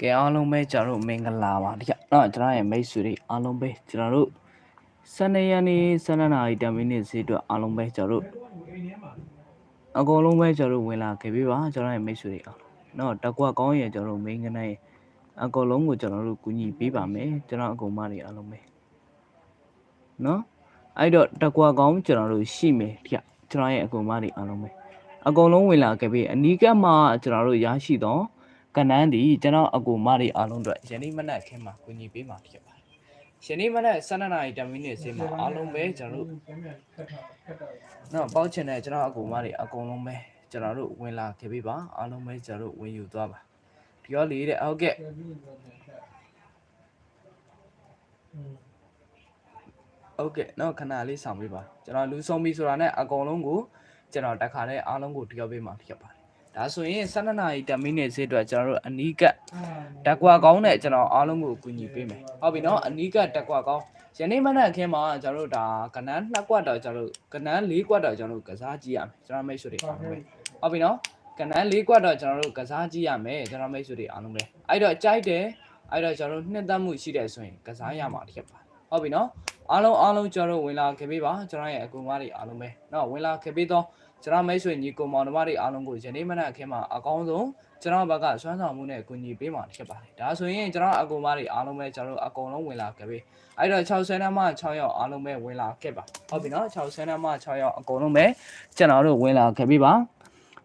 ကဲအားလုံးပဲကျွန်တော်တို့မင်္ဂလာပါဒီကနော်ကျွန်တော်ရဲ့မိတ်ဆွေတွေအားလုံးပဲကျွန်တော်တို့စနေရနေ့စနေနာရီ10မိနစ်စီအတွက်အားလုံးပဲကျွန်တော်တို့အကုန်လုံးပဲကျွန်တော်တို့ဝင်လာခဲ့ပြီပါကျွန်တော်ရဲ့မိတ်ဆွေတွေအားလုံးနော်တကွာကောင်းရင်ကျွန်တော်တို့မင်္ဂလာရဲ့အကုန်လုံးကိုကျွန်တော်တို့ကူညီပေးပါမယ်ကျွန်တော်အကုန်မတွေအားလုံးပဲနော်အဲ့တော့တကွာကောင်းကျွန်တော်တို့ရှိမယ်ဒီကကျွန်တော်ရဲ့အကုန်မတွေအားလုံးပဲအကုန်လုံးဝင်လာခဲ့ပြီအနီးကပ်မှာကျွန်တော်တို့ရရှိတော့ ကနန်းဒီကျွန်တော်အကူမတွေအားလုံးအတွက်ယနေ့မနက်ခင်းမှာကူညီပေးမှာဖြစ်ပါတယ်။ယနေ့မနက်12နာရီ10မိနစ်ဈေးမှာအားလုံးပဲကျွန်တော်တို့နော်ပေါက်ချင်တဲ့ကျွန်တော်အကူမတွေအကုန်လုံးပဲကျွန်တော်တို့ဝင်လာခဲ့ပြီပါအားလုံးပဲကျွန်တော်တို့ဝင်ယူသွားပါဒီရောလေးတဲ့ဟုတ်ကဲ့ဟုတ်ကဲ့နော်ခဏလေးဆောင်ပေးပါကျွန်တော်လူဆုံးပြီဆိုတာနဲ့အကုန်လုံးကိုကျွန်တော်တခါတည်းအားလုံးကိုတယောက်ပေးမှာဖြစ်ပါတယ် ဒါဆိုရင်12နာရီ10မိနစ်ဈေးအတွက်ကျွန်တော်တို့အနီးကပ်တက်ကွာကောင်းတဲ့ကျွန်တော်အားလုံးကိုကူညီပေးမယ်ဟုတ်ပြီနော်အနီးကပ်တက်ကွာကောင်းယနေ့မနက်ခင်းမှာကျွန်တော်တို့ဒါကနန်း2ကွက်တော့ကျွန်တော်တို့ကနန်း4ကွက်တော့ကျွန်တော်တို့ကစားကြည့်ရမယ်ကျွန်တော်မိတ်ဆွေတွေအားလုံးပဲဟုတ်ပြီနော်ကနန်း4ကွက်တော့ကျွန်တော်တို့ကစားကြည့်ရမယ်ကျွန်တော်မိတ်ဆွေတွေအားလုံးပဲအဲ့တော့ကြိုက်တယ်အဲ့တော့ကျွန်တော်တို့နှစ်သက်မှုရှိတယ်ဆိုရင်ကစားရမှာတစ်ချက်ပါ ဟုတ်ပြီနော်အားလုံးအားလုံးကျွန်တော်တို့ဝင်လာခဲ့ပြီပါကျွန်တော်ရဲ့အကူမတွေအားလုံးပဲနော်ဝင်လာခဲ့ပြီတော့ကျွန်တော်မိတ်ဆွေညီကိုမောင်နှမတွေအားလုံးကိုယနေ့မနက်ခင်းမှာအကောင်းဆုံးကျွန်တော်ဘက်ကစွမ်းဆောင်မှုနဲ့အကူအညီပေးမှာဖြစ်ပါတယ်ဒါဆိုရင်ကျွန်တော်အကူမတွေအားလုံးပဲကျွန်တော်တို့အကုန်လုံးဝင်လာခဲ့ပြီအဲ့တော့60နမ်းမှ6ရောက်အားလုံးပဲဝင်လာခဲ့ပါဟုတ်ပြီနော်60နမ်းမှ6ရောက်အကုန်လုံးပဲကျွန်တော်တို့ဝင်လာခဲ့ပြီပါ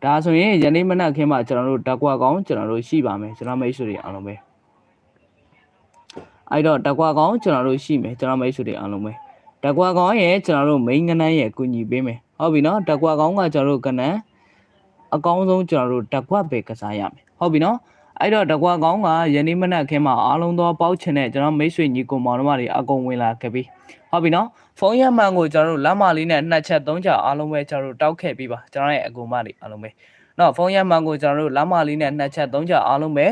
ဒါဆိုရင်ယနေ့မနက်ခင်းမှာကျွန်တော်တို့တက်ကွက်ကောင်းကျွန်တော်တို့ရှိပါမယ်ကျွန်တော်မိတ်ဆွေတွေအားလုံးပဲ အဲ့တော့တက်ကွက်ကောင်းကျွန်တော်တို့ရှိမယ်ကျွန်တော်မိတ်ဆွေတွေအားလုံးပဲတက်ကွက်ကောင်းရဲ့ကျွန်တော်တို့မိန်းကနန်းရဲ့ကူညီပေးမယ်ဟုတ်ပြီနော်တက်ကွက်ကောင်းကကျွန်တော်တို့ကနန်းအကောင်းဆုံးကျွန်တော်တို့တက်ကွက်ပဲကစားရမယ်ဟုတ်ပြီနော်အဲ့တော့တကွာကောင်းကယနေ့မနက်ခင်းမှာအားလုံးသောပေါက်ချင်တဲ့ကျွန်တော်မိတ်ဆွေညီကိုမောင်တို့မတွေအကုန်ဝင်လာခဲ့ပြီဟုတ်ပြီနော်ဖုန်းရမှန်ကိုကျွန်တော်တို့လမ်းမလေးနဲ့နှစ်ချက်သုံးချက်အားလုံးပဲကျွန်တော်တို့တောက်ခဲ့ပြီးပါကျွန်တော်ရဲ့အကူမတွေအားလုံးပဲနော်ဖုန်းရမှန်ကိုကျွန်တော်တို့လမ်းမလေးနဲ့နှစ်ချက်သုံးချက်အားလုံးပဲ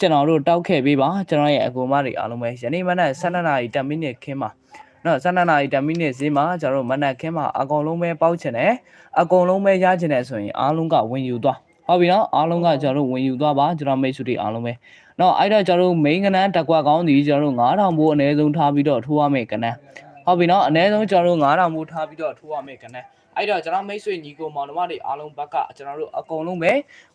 ကျွန်တော်တို့တောက်ခဲ့ပြီးပါကျွန်တော်ရဲ့အကူမတွေအားလုံးပဲယနေ့မနက်12နာရီ10မိနစ်ခင်းမှာနော်12နာရီ10မိနစ်ဈေးမှာကျွန်တော်တို့မနက်ခင်းမှာအကုန်လုံးပဲပေါက်ချင်တယ်အကုန်လုံးပဲရချင်တယ်ဆိုရင်အားလုံးကဝင်ယူသွားဟုတ်ပြီနော်အားလုံးကကျွန်တော်တို့ဝင်ယူသွားပါကျွန်တော်မိတ်ဆွေတွေအားလုံးပဲနော်အဲ့တော့ကျွန်တော်တို့ main ကနန်းတက်ကွက်ကောင်းဒီကျွန်တော်တို့9000ဘိုးအနည်းဆုံးထားပြီးတော့ထိုးရမယ်ကနန်းဟုတ်ပြီနော်အနည်းဆုံးကျွန်တော်တို့9000ဘိုးထားပြီးတော့ထိုးရမယ်ကနန်း အဲ့တော့ကျွန်တော်မိတ်ဆွေညီကိုမောင်နှမတွေအားလုံးဘက်ကကျွန်တော်တို့အကုန်လုံးပဲ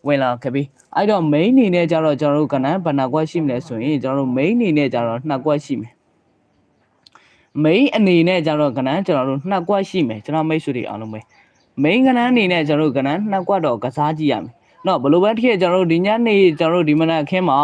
ဝင်လာခဲ့ပြီအဲ့တော့ main အနေနဲ့ကျတော့ကျွန်တော်တို့ကနန်းဘဏ္ဍကွက်ရှိမလဲဆိုရင်ကျွန်တော်တို့ main အနေနဲ့ကျတော့နှစ်ကွက်ရှိမယ် main အနေနဲ့ကျတော့ကနန်းကျွန်တော်တို့နှစ်ကွက်ရှိမယ်ကျွန်တော်မိတ်ဆွေတွေအားလုံးပဲ main ကနန်းအနေနဲ့ကျွန်တော်တို့ကနန်းနှစ်ကွက်တော့ကစားကြည့်ရမယ်နော်ဘလို့ပဲဖြစ်ကျွန်တော်တို့ဒီညနေကျွန်တော်တို့ဒီမနက်ခင်းမှာ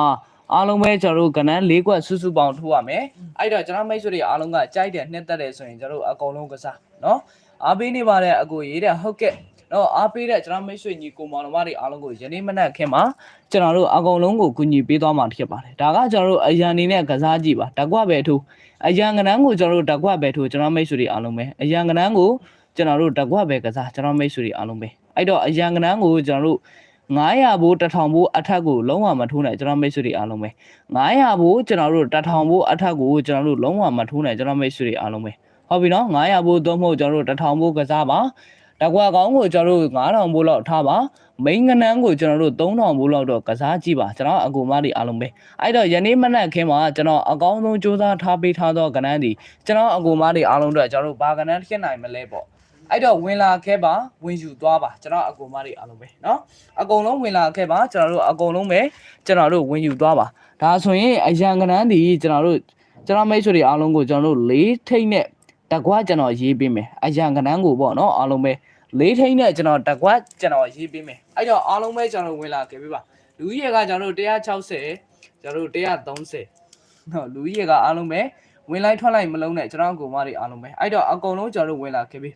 အားလုံးပဲကျွန်တော်တို့ကနန်း၄ကွက်စုစုပေါင်းထိုးရမယ်အဲ့တော့ကျွန်တော်မိတ်ဆွေတွေအားလုံးကကြိုက်တယ်နှစ်သက်တယ်ဆိုရင်ကျွန်တော်တို့အကုန်လုံးကစားနော် အားပေးနေပါတဲ့အကိုရေးတဲ့ဟုတ်ကဲ့နော်အားပေးတဲ့ကျွန်တော်မိတ်ဆွေညီကိုမောင်နှမတွေအားလုံးကိုယနေ့မနက်ခင်းမှာကျွန်တော်တို့အကုန်လုံးကိုကူညီပေးသွားမှာဖြစ်ပါတယ်ဒါကကျွန်တော်တို့အရန်နေနဲ့ကစားကြည့်ပါတကွက်ပဲထိုးအရန်ကနန်းကိုကျွန်တော်တို့တကွက်ပဲထိုးကျွန်တော်မိတ်ဆွေတွေအားလုံးပဲအရန်ကနန်းကိုကျွန်တော်တို့တကွက်ပဲကစားကျွန်တော်မိတ်ဆွေတွေအားလုံးပဲအဲ့တော့အရန်ကနန်းကိုကျွန်တော်တို့900ဘိုး1000ဘိုးအထက်ကိုလုံးဝမထိုးနိုင်ကျွန်တော်မိတ်ဆွေတွေအားလုံးပဲ900ဘိုးကျွန်တော်တို့1000ဘိုးအထက်ကိုကျွန်တော်တို့လုံးဝမထိုးနိုင်ကျွန်တော်မိတ်ဆွေတွေအားလုံးပဲ ဟုတ်ပြီနော်900ဘိုးသုံးဖို့ကျွန်တော်တို့1000ဘိုးကစားပါတကွာကောင်းကိုကျွန်တော်တို့9000ဘိုးလောက်ထားပါမိန်းကနန်းကိုကျွန်တော်တို့3000ဘိုးလောက်တော့ကစားကြည့်ပါကျွန်တော်အကူမတွေအားလုံးပဲအဲ့တော့ယနေ့မနက်ခင်းမှာကျွန်တော်အကောင်းဆုံးစူးစမ်းထားပေးထားသောကနန်းဒီကျွန်တော်အကူမတွေအားလုံးတော့ကျွန်တော်တို့ဘာကနန်းဖြစ်နိုင်မလဲပေါ့အဲ့တော့ဝင်လာခဲ့ပါဝင်ယူသွားပါကျွန်တော်အကူမတွေအားလုံးပဲเนาะအကုန်လုံးဝင်လာခဲ့ပါကျွန်တော်တို့အကုန်လုံးပဲကျွန်တော်တို့ဝင်ယူသွားပါဒါဆိုရင်အရန်ကနန်းဒီကျွန်တော်တို့ကျွန်တော်မိတ်ဆွေတွေအားလုံးကိုကျွန်တော်တို့လေးထိတ်နဲ့ တကွာကျွန်တော်ရေးပေးမယ်အရန်ကဏန်းကိုပေါ့နော်အားလုံးပဲလေးထိန်နဲ့ကျွန်တော်တကွာကျွန်တော်ရေးပေးမယ်အဲ့တော့အားလုံးပဲကျွန်တော်ဝင်လာခဲ့ပေးပါလူကြီးရကကျွန်တော်တို့160ကျွန်တော်တို့130နော်လူကြီးရကအားလုံးပဲဝင်လိုက်ထွက်လိုက်မလုံးနဲ့ကျွန်တော်ကိုမတွေအားလုံးပဲအဲ့တော့အကုန်လုံးကျွန်တော်တို့ဝင်လာခဲ့ပြီ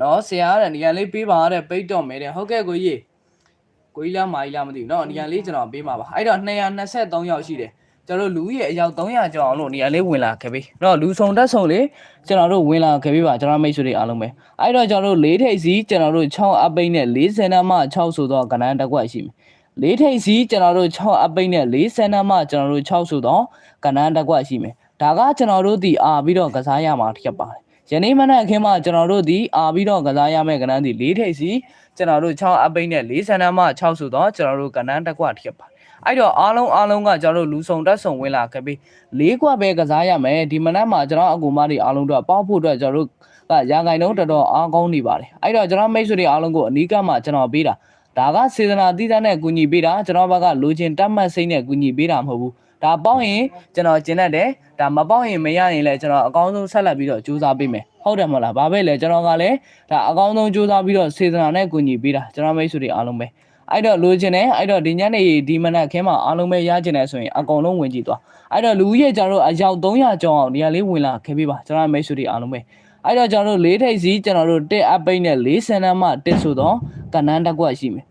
နော်ဆရာကနေရာလေးပေးပါတဲ့ပိတ်တော့မယ်တဲ့ဟုတ်ကဲ့ကိုကြီးကိုကြီးလားမာကြီးလားမသိဘူးနော်နေရာလေးကျွန်တော်ပေးပါပါအဲ့တော့223ယောက်ရှိတယ် ကျွန်တော်တို့လူကြီးရဲ့အယောက်300ကျော်အောင်လို့နေရာလေးဝင်လာခဲ့ပြီ။တော့လူဆောင်တက်ဆောင်လေးကျွန်တော်တို့ဝင်လာခဲ့ပြီပါကျွန်တော်မိတ်ဆွေတွေအားလုံးပဲ။အဲ့တော့ကျွန်တော်တို့၄ထိပ်စီကျွန်တော်တို့6အပိတ်နဲ့40နမ်းမှ6ဆိုတော့ကဏ္ဍတစ်ကွက်ရှိမယ်။၄ထိပ်စီကျွန်တော်တို့6အပိတ်နဲ့40နမ်းမှကျွန်တော်တို့6ဆိုတော့ကဏ္ဍတစ်ကွက်ရှိမယ်။ဒါကကျွန်တော်တို့ဒီအာပြီးတော့ကစားရမှာဖြစ်ပါတယ်။ယနေ့မနက်ခင်းမှာကျွန်တော်တို့ဒီအာပြီးတော့ကစားရမယ့်ကဏ္ဍဒီ၄ထိပ်စီကျွန်တော်တို့6အပိတ်နဲ့40နမ်းမှ6ဆိုတော့ကျွန်တော်တို့ကဏ္ဍတစ်ကွက်ဖြစ်ပါတယ်။ အဲ့တော့အားလုံးအားလုံးကကျွန်တော်တို့လူဆောင်တက်ဆောင်ဝင်လာခဲ့ပြီးလေးခွက်ပဲကစားရမယ်ဒီမနက်မှာကျွန်တော်အကူမတွေအားလုံးတို့ပေါက်ဖို့အတွက်ကျွန်တော်တို့ကရာဂိုင်တော့တော်တော်အားကောင်းနေပါတယ်အဲ့တော့ကျွန်တော်မိတ်ဆွေတွေအားလုံးကိုအနီးကပ်မှာကျွန်တော်ပေးတာဒါကစေတနာတည်တဲ့နဲ့ကူညီပေးတာကျွန်တော်ဘက်ကလိုချင်တတ်မှတ်စိတ်နဲ့ကူညီပေးတာမဟုတ်ဘူးဒါပေါင်းရင်ကျွန်တော်ကျင်တတ်တယ်ဒါမပေါင်းရင်မရရင်လည်းကျွန်တော်အကောင်းဆုံးဆက်လက်ပြီးတော့ကြိုးစားပေးမယ်ဟုတ်တယ်မဟုတ်လားဘာပဲလဲကျွန်တော်ကလည်းဒါအကောင်းဆုံးကြိုးစားပြီးတော့စေတနာနဲ့ကူညီပေးတာကျွန်တော်မိတ်ဆွေတွေအားလုံးပဲ အဲ့တော့လိုချင်တယ်အဲ့တော့ဒီညနေဒီမနက်ခင်းမှာအားလုံးပဲရချင်တယ်ဆိုရင်အကုန်လုံးဝင်ကြည့်သွားအဲ့တော့လူဦးရေကျွန်တော်တို့အယောက်300ကျော်အောင်နေရာလေးဝင်လာခဲ့ပေးပါကျွန်တော်မိတ်ဆွေတွေအားလုံးပဲအဲ့တော့ကျွန်တော်တို့လေးထိပ်စီးကျွန်တော်တို့တက်အပ်ပိတ်နဲ့လေးဆန်နှမ်းမှတက်ဆိုတော့ကဏ္ဍတစ်ကွက်ရှိမယ်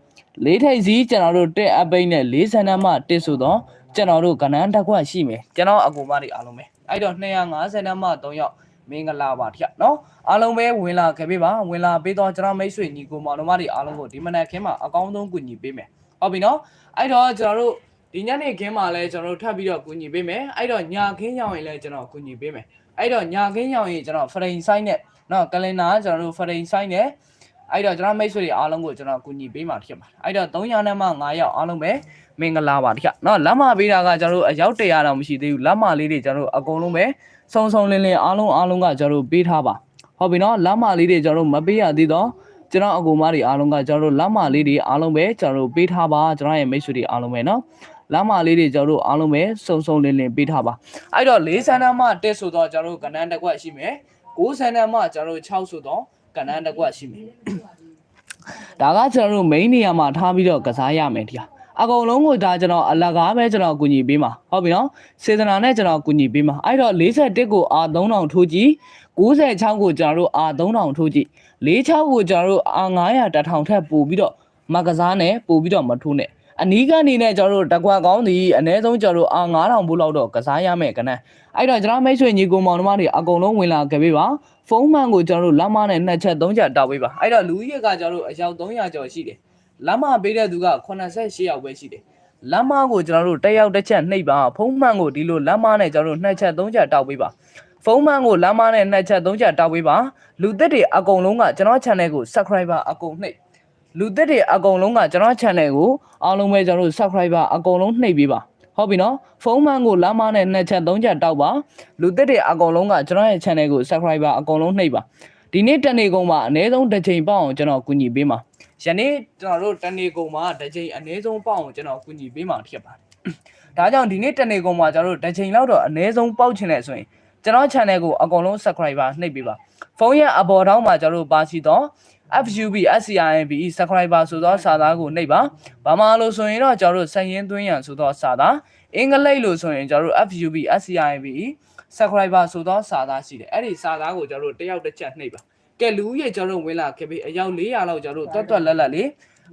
လေးထိပ်စီးကျွန်တော်တို့တက်အပ်ပိတ်နဲ့လေးဆန်နှမ်းမှတက်ဆိုတော့ကျွန်တော်တို့ကဏ္ဍတစ်ကွက်ရှိမယ်ကျွန်တော်အကူမတွေအားလုံးပဲအဲ့တော့250နှမ်းမှ3ယောက် မင်္ဂလာပါဗျနော်အားလုံးပဲဝင်လာခဲ့ပေးပါဝင်လာပေးတော့ကျွန်တော်မိတ်ဆွေညီကိုမောင်နှမတွေအားလုံးကိုဒီမနက်ခင်းမှာအကောင်းဆုံးကူညီပေးမယ်ဟုတ်ပြီနော်အဲ့တော့ကျွန်တော်တို့ဒီညနေခင်းမှာလည်းကျွန်တော်တို့ထပ်ပြီးတော့ကူညီပေးမယ်အဲ့တော့ညာခင်းရောက်ရင်လည်းကျွန်တော်ကူညီပေးမယ်အဲ့တော့ညာခင်းရောက်ရင်ကျွန်တော်ဖရိန်ဆိုင်နဲ့နော်ကလင်နာကျွန်တော်တို့ဖရိန်ဆိုင်နဲ့အဲ့တော့ကျွန်တော်မိတ်ဆွေတွေအားလုံးကိုကျွန်တော်ကူညီပေးမှာဖြစ်ပါတယ်အဲ့တော့300နဲ့မှ900ရောက်အားလုံးပဲမင်္ဂလာပါတခနော်လက်မပေးတာကကျွန်တော်တို့အယောက်100တောင်မရှိသေးဘူးလက်မလေးတွေကျွန်တော်တို့အကုန်လုံးပဲ စုံစုံလင်းလင်းအားလုံးအားလုံးကကျွန်တော်တို့ပေးထားပါဟုတ်ပြီနော်လက်မလေးတွေကျွန်တော်တို့မပေးရသေးတော့ကျွန်တော်အကူမတွေအားလုံးကကျွန်တော်တို့လက်မလေးတွေအားလုံးပဲကျွန်တော်တို့ပေးထားပါကျွန်တော်ရဲ့မိတ်ဆွေတွေအားလုံးပဲနော်လက်မလေးတွေကျွန်တော်တို့အားလုံးပဲစုံစုံလင်းလင်းပေးထားပါအဲ့တော့၄ဆန်းတန်းမှတက်ဆိုတော့ကျွန်တော်တို့ကဏ္ဍတစ်ခွက်ရှိမယ်၉ဆန်းတန်းမှကျွန်တော်တို့6ဆိုတော့ကဏ္ဍတစ်ခွက်ရှိမယ်ဒါကကျွန်တော်တို့ main နေရာမှာထားပြီးတော့ကစားရမယ်တရား အကုန်လုံးကိုဒါကျွန်တော်အလကားပဲကျွန်တော်ကူညီပေးမှာဟုတ်ပြီနော်စေတနာနဲ့ကျွန်တော်ကူညီပေးမှာအဲ့တော့41ကိုအာ3000ထိုးကြည့်96ကိုကျွန်တော်တို့အာ3000ထိုးကြည့်46ကိုကျွန်တော်တို့အာ900တထောင်ထက်ပို့ပြီးတော့မကစားနဲ့ပို့ပြီးတော့မထိုးနဲ့အနီးကနေနဲ့ကျွန်တော်တို့တကွက်ကောင်းသည်အ ਨੇ ဆုံးကျွန်တော်တို့အာ9000ဘို့လောက်တော့ကစားရမယ်ကနန်းအဲ့တော့ကျွန်တော်မိတ်ဆွေညီကိုမောင်နှမတွေအကုန်လုံးဝင်လာခဲ့ပေးပါဖုန်းမှန်ကိုကျွန်တော်တို့လက်မနဲ့နှစ်ချက်သုံးချက်တောက်ပေးပါအဲ့တော့လူကြီးကကျွန်တော်တို့အယောက်300ကျော်ရှိတယ် လက်မပေးတဲ့သူက88ယောက်ပဲရှိတယ်လက်မကိုကျွန်တော်တို့တစ်ယောက်တစ်ချက်နှိပ်ပါဖုန်းမှန်ကိုဒီလိုလက်မနဲ့ကျွန်တော်တို့နှစ်ချက်သုံးချက်တောက်ပေးပါဖုန်းမှန်ကိုလက်မနဲ့နှစ်ချက်သုံးချက်တောက်ပေးပါလူသက်တွေအကုန်လုံးကကျွန်တော် channel ကို subscriber အကုန်နှိပ်လူသက်တွေအကုန်လုံးကကျွန်တော် channel ကိုအားလုံးပဲကျွန်တော်တို့ subscriber အကုန်လုံးနှိပ်ပေးပါဟုတ်ပြီနော်ဖုန်းမှန်ကိုလမ်းမနဲ့နှစ်ချက်သုံးချက်တောက်ပါလူသက်တွေအကုန်လုံးကကျွန်တော်ရဲ့ channel ကို subscriber အကုန်လုံးနှိပ်ပါဒီနေ့တနေ့ကုန်မှာအနည်းဆုံးတစ်ချိန်ပေါအောင်ကျွန်တော်ကူညီပေးမှာ ယနေ့ကျွန်တော်တို့တနေ့ကုန်မှာတစ်ချိန်အနည်းဆုံးပေါအောင်ကျွန်တော်ကူညီပေးမှာဖြစ်ပါတယ်ဒါကြောင့်ဒီနေ့တနေ့ကုန်မှာကျွန်တော်တို့တစ်ချိန်လောက်တော့အနည်းဆုံးပေါက်ချင်တယ်ဆိုရင်ကျွန်တော် channel ကိုအကုန်လုံး subscriber နှိပ်ပေးပါဖုန်းရဲ့အပေါ်ထောင်းမှာကျွန်တော်တို့ပါစီတော့ FUB SCINB subscriber ဆိုသောစာသားကိုနှိပ်ပါဘာမှလို့ဆိုရင်တော့ကျွန်တော်တို့စက်ရင်သွင်းရန်ဆိုသောစာသားအင်္ဂလိပ်လို့ဆိုရင်ကျွန်တော်တို့ FUB SCINB subscriber ဆိုသောစာသားရှိတယ်အဲ့ဒီစာသားကိုကျွန်တော်တို့တစ်ယောက်တစ်ချက်နှိပ်ပါ ကဲလူဦးရေကျွန်တော်ဝင်လာခဲ့ပြီအယောက်400လောက်ကျွန်တော်တွတ်တွတ်လက်လက်လေး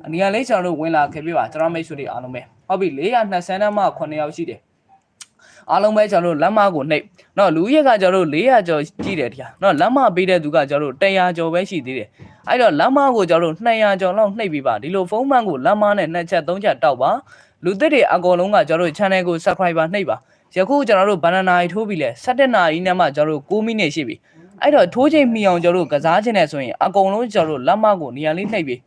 အနီးကလေးကျွန်တော်ဝင်လာခဲ့ပြီပါကျွန်တော်မိတ်ဆွေတွေအားလုံးပဲဟုတ်ပြီ420နမ9ယောက်ရှိတယ်အားလုံးပဲကျွန်တော်လက်မကိုနှိပ်နော်လူရက်ကကျွန်တော်400ကျော်ကြည့်တယ်တရားနော်လက်မပေးတဲ့သူကကျွန်တော်100ကျော်ပဲရှိသေးတယ်အဲ့တော့လက်မကိုကျွန်တော်200ကျော်လောက်နှိပ်ပြီးပါဒီလိုဖုန်းမှန်ကိုလက်မနဲ့နှစ်ချက်သုံးချက်တောက်ပါလူသစ်တွေအကုန်လုံးကကျွန်တော် channel ကို subscriber နှိပ်ပါယခုကျွန်တော်တို့ဘဏ္ဍာရီထိုးပြီလဲ17နာရီနဲ့မှကျွန်တော်တို့6မိနစ်ရှိပြီ အဲ့တော့ထိုးချိန်မိအောင်ကျွန်တော်တို့ကစားခြင်းနဲ့ဆိုရင်အကုန်လုံးကျွန်တော်တို့လက်မကိုနေရာလေးနှိပ်ပြီး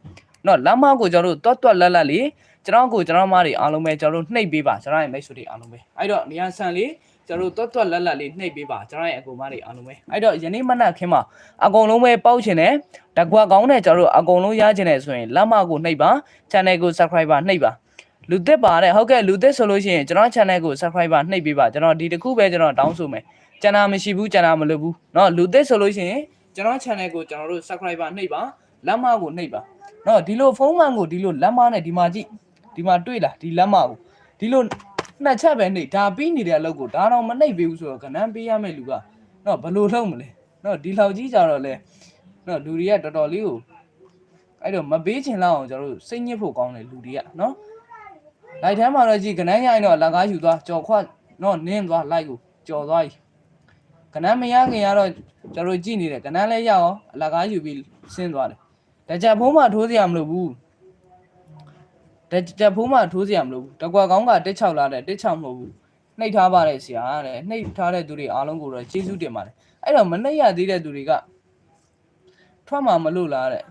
နော်လက်မကိုကျွန်တော်တို့တွတ်တွတ်လက်လက်လေးကျွန်တော်ကိုကျွန်တော်မတွေအားလုံးပဲကျွန်တော်တို့နှိပ်ပေးပါကျွန်တော်ရဲ့မိတ်ဆွေတွေအားလုံးပဲအဲ့တော့နေရာဆန်လေးကျွန်တော်တို့တွတ်တွတ်လက်လက်လေးနှိပ်ပေးပါကျွန်တော်ရဲ့အကူမတွေအားလုံးပဲအဲ့တော့ယနေ့မနက်ခင်းမှာအကုန်လုံးပဲပေါက်ချင်တယ်တကွာကောင်းတဲ့ကျွန်တော်တို့အကုန်လုံးရချင်တယ်ဆိုရင်လက်မကိုနှိပ်ပါ channel ကို subscriber နှိပ်ပါလူသစ်ပါတဲ့ဟုတ်ကဲ့လူသစ်ဆိုလို့ရှိရင်ကျွန်တော် channel ကို subscriber နှိပ်ပေးပါကျွန်တော်ဒီတစ်ခုပဲကျွန်တော်တောင်းဆိုမယ် ကျန်တာမရှိဘူးကျန်တာမလုပ်ဘူးเนาะလူသစ်ဆိုလို့ရှိရင်ကျွန်တော် channel ကိုကျွန်တော်တို့ subscriber နှိပ်ပါလက်မကိုနှိပ်ပါเนาะဒီလိုဖုန်းမှန်ကိုဒီလိုလက်မနဲ့ဒီမှာကြည့်ဒီမှာတွေ့လားဒီလက်မကိုဒီလိုနှစ်ချက်ပဲနှိပ်ဒါပြီးနေတဲ့အလုပ်ကိုဒါတော့မနှိပ်ပေးဘူးဆိုတော့ကနန်းပေးရမယ့်လူကเนาะဘယ်လိုလုပ်မလဲเนาะဒီလောက်ကြီးကြတော့လဲเนาะလူတွေကတော်တော်လေးကိုအဲ့တော့မပေးချင်လောက်အောင်ကျွန်တော်တို့စိတ်ညစ်ဖို့ကောင်းတယ်လူတွေကเนาะလိုက်ထဲမှာတော့ကြည့်ကနန်းရရင်တော့လက်ကားယူသွားကြော်ခွတ်เนาะနင်းသွားလိုက်ကိုကြော်သွားပြီ ကနန်းမရခင်ကတော့ကျွန်တော်တို့ကြည့်နေတယ်ကနန်းလဲရအောင်အလကားယူပြီးဆင်းသွားတယ်တကြဖုံးမှထိုးစရာမလိုဘူးတကြဖုံးမှထိုးစရာမလိုဘူးတကွာကောင်းကတက်6လာတဲ့တက်6မဟုတ်ဘူးနှိပ်ထားပါတယ်ဆရာတဲ့နှိပ်ထားတဲ့သူတွေအားလုံးကိုတော့ကျေးဇူးတင်ပါတယ်အဲ့တော့မနှိပ်ရသေးတဲ့သူတွေကထွက်မှာမလို့လားတဲ့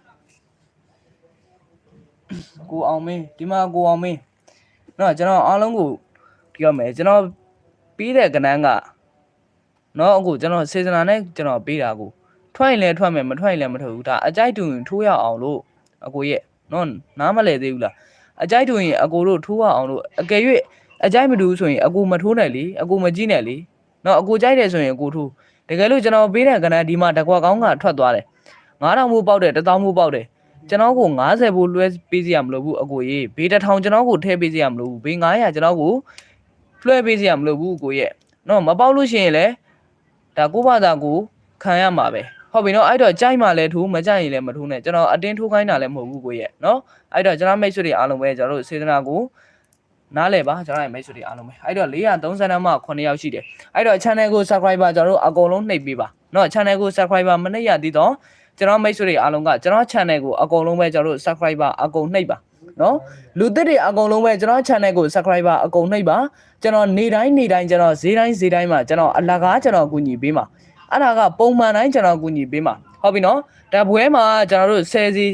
ကိုအောင်မင်းဒီမှာကိုအောင်မင်းနော်ကျွန်တော်အားလုံးကိုပြောမယ်ကျွန်တော်ပြီးတဲ့ကဏ္ဍက နော်အခုကျွန်တော်စေစနာနဲ့ကျွန်တော်ပြီးတာကိုထွက်ရင်လည်းထွက်မယ်မထွက်ရင်လည်းမထွက်ဘူးဒါအကြိုက်တူရင်ထိုးရအောင်လို့အကိုရဲ့နော်နားမလဲသေးဘူးလားအကြိုက်တူရင်အကိုတို့ထိုးရအောင်လို့အကယ်၍အကြိုက်မတူဘူးဆိုရင်အကိုမထိုးနဲ့လေအကိုမကြည့်နဲ့လေနော်အကိုကြိုက်တယ်ဆိုရင်အကိုထိုးတကယ်လို့ကျွန်တော်ပေးတဲ့ကဏ္ဍဒီမှာတကွာကောင်းကထွက်သွားတယ်9000မိုးပေါက်တယ်1000မိုးပေါက်တယ်ကျွန်တော်ကို90ဘူးလွှဲပေးစီရမလို့ဘူးအကိုကြီးဘေးတစ်ထောင်ကျွန်တော်ကိုထည့်ပေးစီရမလို့ဘူးဘေး900ကျွန်တော်ကိုလွှဲပေးစီရမလို့ဘူးအကိုရဲ့နော်မပေါက်လို့ရှိရင်လည်း ဒါကိုဘာသာကိုခံရမှာပဲဟုတ်ပြီနော်အဲ့တော့ကြိုက်မှလည်းထိုးမကြိုက်ရင်လည်းမထိုးနဲ့ကျွန်တော်အတင်းထိုးခိုင်းတာလည်းမဟုတ်ဘူးကိုရဲ့နော်အဲ့တော့ကျွန်တော်မိတ်ဆွေတွေအားလုံးပဲကျွန်တော်တို့စေတနာကိုနားလဲပါကျွန်တော်ရဲ့မိတ်ဆွေတွေအားလုံးပဲအဲ့တော့430မှ9ယောက်ရှိတယ်အဲ့တော့ channel ကို subscriber ကျွန်တော်တို့အကုန်လုံးနှိပ်ပေးပါနော် channel ကို subscriber မနှိပ်ရသေးတော့ကျွန်တော်မိတ်ဆွေတွေအားလုံးကကျွန်တော် channel ကိုအကုန်လုံးပဲကျွန်တော်တို့ subscriber အကုန်နှိပ်ပါ နော်လူသစ်တွေအကုန်လုံးပဲကျွန်တော် channel ကို subscriber အကုန်နှိပ်ပါကျွန်တော်နေတိုင်းနေတိုင်းကျွန်တော်ဈေးတိုင်းဈေးတိုင်းမှာကျွန်တော်အလကားကျွန်တော်ကူညီပေးမှာအဲ့ဒါကပုံမှန်တိုင်းကျွန်တော်ကူညီပေးမှာဟုတ်ပြီနော်ဒါပွဲမှာကျွန်တော်တို့10စီ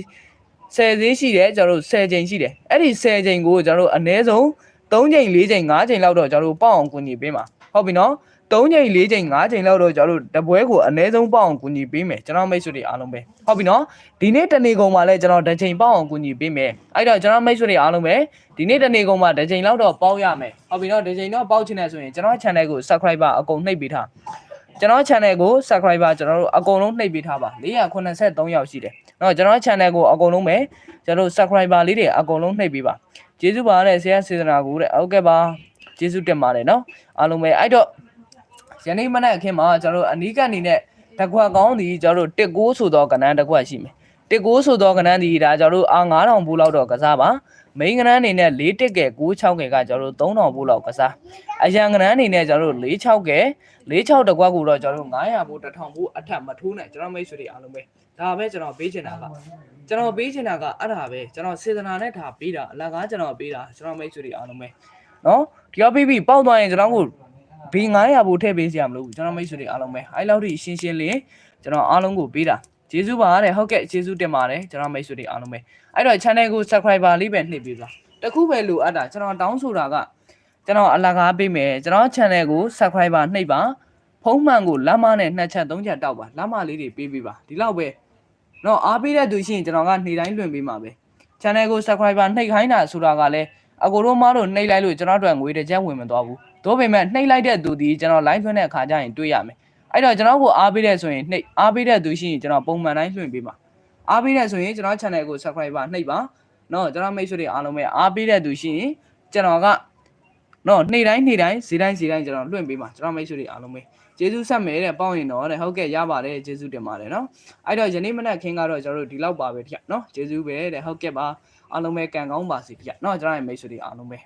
10စီရှိတယ်ကျွန်တော်တို့10ချိန်ရှိတယ်အဲ့ဒီ10ချိန်ကိုကျွန်တော်တို့အနည်းဆုံး3ချိန်4ချိန်5ချိန်လောက်တော့ကျွန်တော်တို့ပေါက်အောင်ကူညီပေးမှာဟုတ်ပြီနော် 3ချိန်4ချိန်5ချိန်လောက်တော့ကျွန်တော်တို့တပွဲကိုအနည်းဆုံးပေါအောင်ကူညီပေးမယ်ကျွန်တော်မိတ်ဆွေတွေအားလုံးပဲဟုတ်ပြီနော်ဒီနေ့တနေ့ကုန်မှာလည်းကျွန်တော်တစ်ချိန်ပေါအောင်ကူညီပေးမယ်အဲ့တော့ကျွန်တော်မိတ်ဆွေတွေအားလုံးပဲဒီနေ့တနေ့ကုန်မှာတစ်ချိန်လောက်တော့ပေါရမယ်ဟုတ်ပြီနော်တစ်ချိန်တော့ပေါချင်တယ်ဆိုရင်ကျွန်တော် channel ကို subscriber အကုန်နှိပ်ပေးထားကျွန်တော် channel ကို subscriber ကျွန်တော်တို့အကုန်လုံးနှိပ်ပေးထားပါ483ယောက်ရှိတယ်နော်ကျွန်တော် channel ကိုအကုန်လုံးပဲကျွန်တော်တို့ subscriber လေးတွေအကုန်လုံးနှိပ်ပေးပါကျေးဇူးပါတဲ့ဆရာစေတနာကိုတဲ့ဟုတ်ကဲ့ပါကျေးဇူးတင်ပါတယ်နော်အားလုံးပဲအဲ့တော့ ယနေ့မနက်အခင်းမှာကျွန်တော်တို့အနီးကနေနဲ့တကွက်ကောင်းဒီကျွန်တော်တို့တစ်ကိုးဆိုတော့ကဏ္ဍတစ်ခွက်ရှိမယ်တစ်ကိုးဆိုတော့ကဏ္ဍဒီဒါကျွန်တော်တို့အာ9000ဘူးလောက်တော့ကစားပါမိန်းကဏ္ဍအနေနဲ့4တစ်ကဲ96ကဲကကျွန်တော်တို့3000ဘူးလောက်ကစားအရန်ကဏ္ဍအနေနဲ့ကျွန်တော်တို့46ကဲ46တကွက်ကိုတော့ကျွန်တော်တို့900ဘူး1000ဘူးအထက်မထိုးနဲ့ကျွန်တော်မိတ်ဆွေတွေအားလုံးပဲဒါပဲကျွန်တော်ပေးချင်တာကကျွန်တော်ပေးချင်တာကအဲ့ဒါပဲကျွန်တော်စေတနာနဲ့ဒါပေးတာအလကားကျွန်တော်ပေးတာကျွန်တော်မိတ်ဆွေတွေအားလုံးပဲနော်ဒီတော့ပြီးပြီပေါက်သွားရင်ကျွန်တော်တို့ ဘီ900ဘူးထည့်ပေးစရာမလိုဘူးကျွန်တော်မိတ်ဆွေတွေအားလုံးပဲအဲ့လောက်ထိရှင်းရှင်းလေးကျွန်တော်အားလုံးကိုပေးတာကျေးဇူးပါတဲ့ဟုတ်ကဲ့ကျေးဇူးတင်ပါတယ်ကျွန်တော်မိတ်ဆွေတွေအားလုံးပဲအဲ့တော့ channel ကို subscriber လေးပဲနှိပ်ပေးပါတခုပဲလိုအပ်တာကျွန်တော်တောင်းဆိုတာကကျွန်တော်အလကားပေးမယ်ကျွန်တော် channel ကို subscriber နှိပ်ပါဖုံးမှန်ကိုလက်မနဲ့နှစ်ချက်သုံးချက်တောက်ပါလက်မလေးတွေပေးပေးပါဒီလောက်ပဲတော့အားပေးတဲ့သူရှိရင်ကျွန်တော်ကနေ့တိုင်းလွှင့်ပေးမှာပဲ channel ကို subscriber နှိပ်ခိုင်းတာဆိုတာကလည်းအကိုတို့မတို့နှိပ်လိုက်လို့ကျွန်တော်တို့ငွေတစ်ချက်ဝင်မသွားဘူး သို့ပေမဲ့နှိပ်လိုက်တဲ့သူဒီကျွန်တော် live လွှင့်တဲ့အခါကျရင်တွေ့ရမယ်အဲ့တော့ကျွန်တော်ကိုအားပေးတဲ့ဆိုရင်နှိပ်အားပေးတဲ့သူရှိရင်ကျွန်တော်ပုံမှန်တိုင်းလွှင့်ပေးပါအားပေးတဲ့ဆိုရင်ကျွန်တော် channel ကို subscriber နှိပ်ပါနော်ကျွန်တော်မိတ်ဆွေတွေအားလုံးပဲအားပေးတဲ့သူရှိရင်ကျွန်တော်ကနော်နေ့တိုင်းနေ့တိုင်းဈေးတိုင်းဈေးတိုင်းကျွန်တော်လွှင့်ပေးပါကျွန်တော်မိတ်ဆွေတွေအားလုံးပဲကျေးဇူးဆက်မယ်တဲ့ပေါ့ရင်တော့တဲ့ဟုတ်ကဲ့ရပါတယ်ကျေးဇူးတင်ပါတယ်နော်အဲ့တော့ယနေ့မနက်ခင်းကတော့ကျွန်တော်တို့ဒီလောက်ပါပဲတခါနော်ကျေးဇူးပဲတဲ့ဟုတ်ကဲ့ပါအားလုံးပဲကံကောင်းပါစေတခါနော်ကျွန်တော်ရဲ့မိတ်ဆွေတွေအားလုံးပဲ